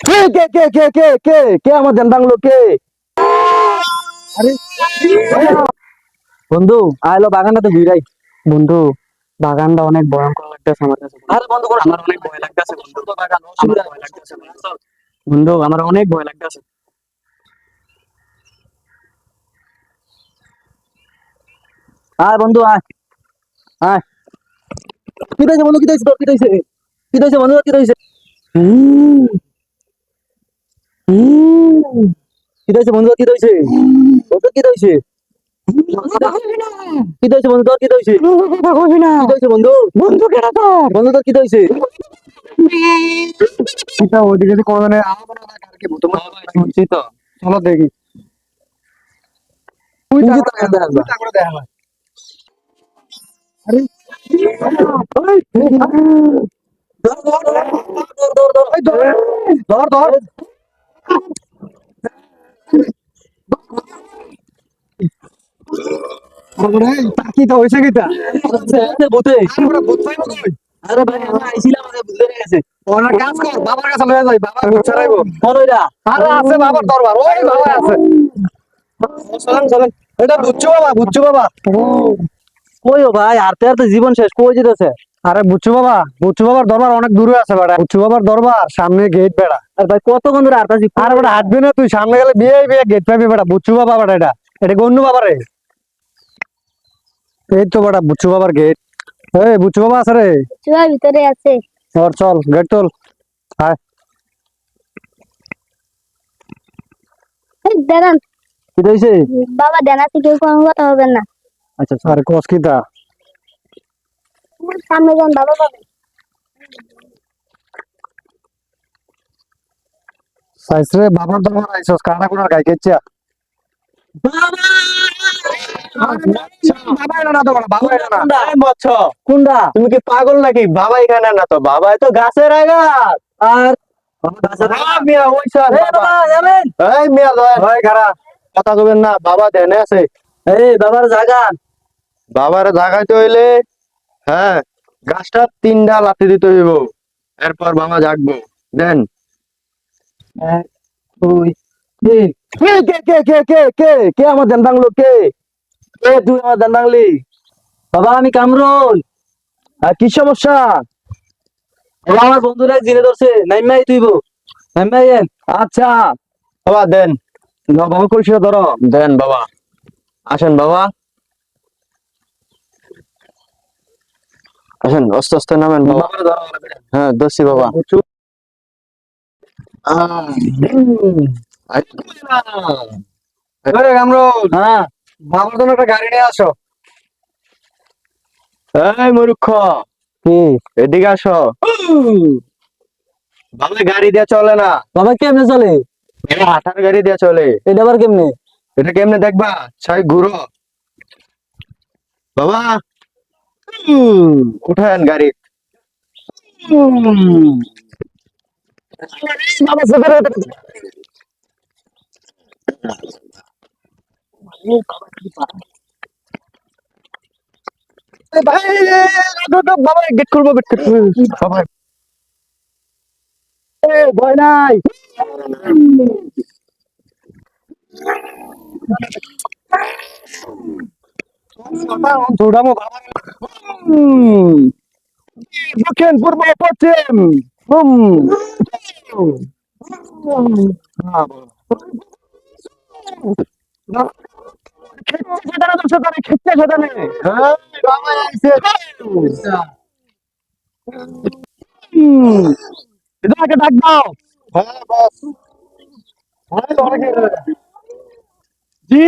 কে কে কে কে কে কে কে আমার ধ্যান ভাঙলো কে? আরে বন্ধু আইলো বাগানটা তো ঘুরাই বন্ধু বাগানটা অনেক ভয়ঙ্কর লাগতেছে আমার কাছে। আরে বন্ধু আমার অনেক ভয় লাগতেছে বন্ধু। বাগান অসুবিধা ভয় লাগতেছে বন্ধু। আমার অনেক ভয় লাগতেছে। আয় বন্ধু আয়। আয়। কি হয়েছে বন্ধু কি হয়েছে তোর কি হয়েছে কি হয়েছে বন্ধু কি হয়েছে কি হয়েছে বন্ধু? কি হয়েছে তোর কি হয়েছে কি হয়েছে বন্ধু? কি কি হয়েছে বন্ধু? বন্ধু বন্ধু তোর কি হয়েছে এটা ওদিকে যে কোন ধরনের শুনছি তো চলো দেখি। তুই তো করে দেখা আরে ধর, ধর, ধর, ধর, ধর, ধর, কিটা আরে ভাই, আমরা আইছিলাম, আমাদের ভূতে লেগে গেছে। ওনার কাজ কর বাবার কাছে লয়ে যাই বাবা ছাড়াইব ধর আরে আছে বাবার দরবার ওই বাবা আছে। চলেন চলেন। এটা বুচ্চু বাবা বুচ্চু বাবা। কই ভাই হারতে হারতে জীবন শেষ কই যেতেছে? আরে বুচ্চু বাবা বুচ্চু বাবার দরবার অনেক দূরে আছে বেড়া। বুচ্চু বাবার দরবার সামনে গেট বেড়া। আর ভাই কতক্ষণ ধরে হারতাছি আর বেটা হাঁটবি না তুই সামনে গেলে বিয়ে বিয়ে গেট পাবি বেটা বুচ্চু বাবা বেটা এটা। এটা গন্নু বাবা রে এই তো বেটা বুচ্চু বাবার গেট এই বুচ্চু বাবা আছে রে। ভিতরে আছে। ওর চল গেট তোল। হায় এই দাঁড়ান। কি হইছে? বাবা দেন আছে কেউ কোনো কথা হবে না। আচ্ছা আচ্ছা। আরে কসকিতা সামনে যান বাবা পাবে। সাইস রে বাবার দরবার আইছস কোনার গাই বাবা! তুমি কি পাগল নাকি বাবা এখানে না তো বাবা তো গাছের আগাত আর হ্যাঁ, দেনে বাবার হইলে হ্যাঁ গাছটা তিনটা লাথি দিতে হইব এরপর বাবা জাগবো দেন কে কে কে কে কে কে আমার ধ্যান ভাঙলো কে কে তুই আমার ধ্যান ভাঙলি বাবা আমি কামরুল। আর কি সমস্যা? বাবা আমার বন্ধুরা জিনে ধরছে। নাইমাই তুইব। নাইমাই আচ্ছা। বাবা দেন। বাবা কইছিল ধরো। দেন বাবা। আসেন বাবা। আসেন আস্তে আস্তে নামেন বাবা। হ্যাঁ দোষী বাবা। কামরুল। হ্যাঁ। বাবার জন্য একটা গাড়ি নিয়ে আসো। এই মূর্খ কি এদিকে আসো। বাবা গাড়ি দিয়ে চলে না। বাবা কেমনে চলে? এটা হাঁটার গাড়ি দিয়ে চলে। এটা আবার কেমনে? এটা কেমনে দেখবা? ছয় ঘুরো। বাবা উঠান গাড়ি। বাবা বাবা গেট খুলবো গেট খুলবো বাবা ভয় নাই দৌড়াবো বাবা হুম খেতে সেটা না দর্শক করে খেতে সেটা নেই বাবা আইছে এটাকে ডাক দাও জি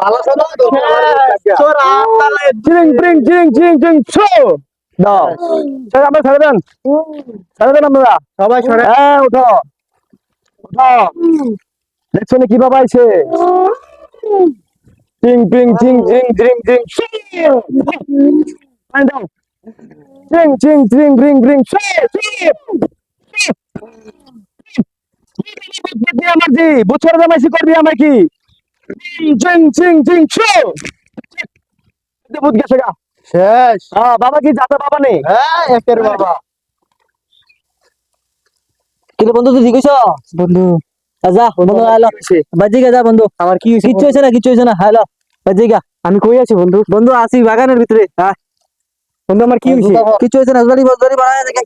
ভালো চলো তো তোরা তালে জিং ব্রিং জিং জিং জিং ছো দাও ছেড়ে আমরা ছেড়ে দেন ছেড়ে দেন আমরা সবাই সরে হ্যাঁ উঠো উঠো দেখছ না কীভাবে আইছে ব্রিং জিং জিং জিং জিং পানি দাও জিং জিং জিং ব্রিং ব্রিং ছো আমার জি বছর জামাইছি করবি আমার কি জিং জিং জিং ছো বুঝ গেছে গা শেষ। হ্যাঁ বাবা কি যাতা বাবা নেই হ্যাঁ একের বাবা। কিন্তু বন্ধু তুই ঠিক হইছ বন্ধু। যা বন্ধু আলো বাজিকা যা বন্ধু আমার কি হয়েছে কিচ্ছু হয়েছে না কিচ্ছু হয়েছে না হ্যালো বাজিকা আমি কই আছি বন্ধু বন্ধু আসি বাগানের ভিতরে হ্যাঁ বন্ধু আমার কি হয়েছে কিচ্ছু হয়েছে না বাড়ি বাড়ি বাড়ায় দেখে